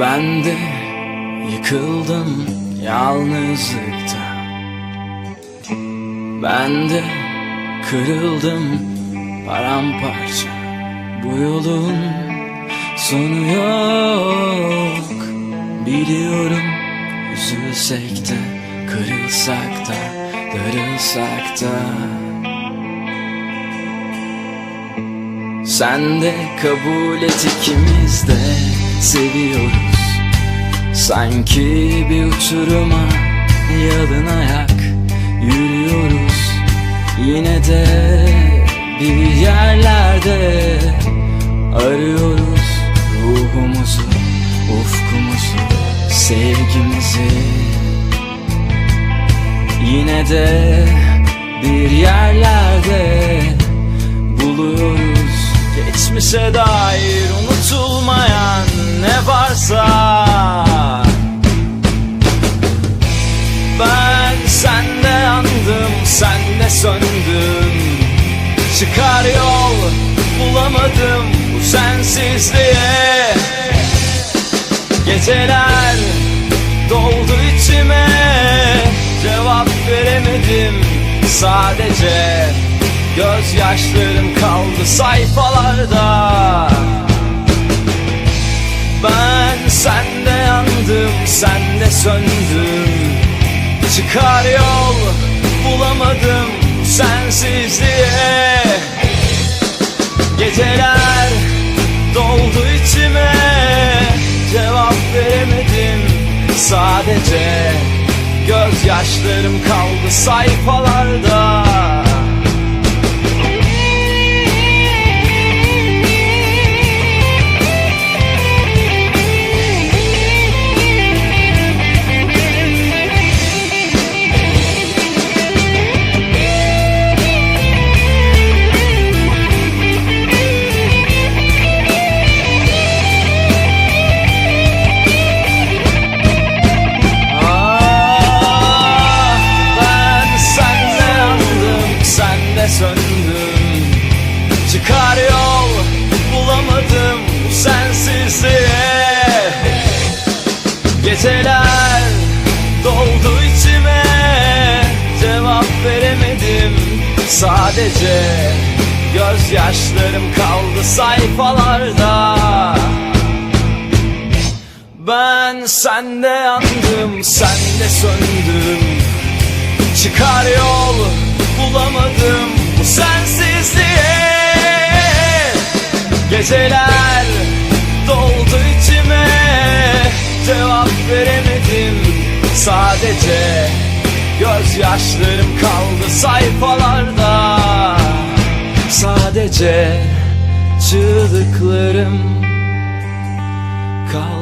Ben de yıkıldım yalnızlıkta. Ben de kırıldım paramparça. Bu yolun sonu yok. Biliyorum üzülsek de kırılsak da darılsak da. Sen de kabul et ikimiz de. Seviyoruz Sanki bir uçuruma yalın ayak yürüyoruz. Yine de bir yerlerde arıyoruz Ruhumuzu, ufkumuzu, sevgimizi. Yine de bir yerlerde buluyoruz. Geçmişe dair yandım, sende söndüm Çıkar yol bulamadım bu sensizliğe Geceler doldu içime. Cevap veremedim sadece Gözyaşlarım kaldı sayfalarda. Ben sende yandım, sende söndüm Çıkar yol bulamadım sensizliğe. Geceler doldu içime. Cevap veremedim sadece. Gözyaşlarım kaldı sayfalarda Geceler doldu içime. Cevap veremedim sadece Gözyaşlarım kaldı sayfalarda. Ben sende yandım, sende söndüm. Çıkar yol bulamadım bu sensizliğe. Geceler sadece Gözyaşlarım kaldı sayfalarda. Sadece çığlıklarım kaldı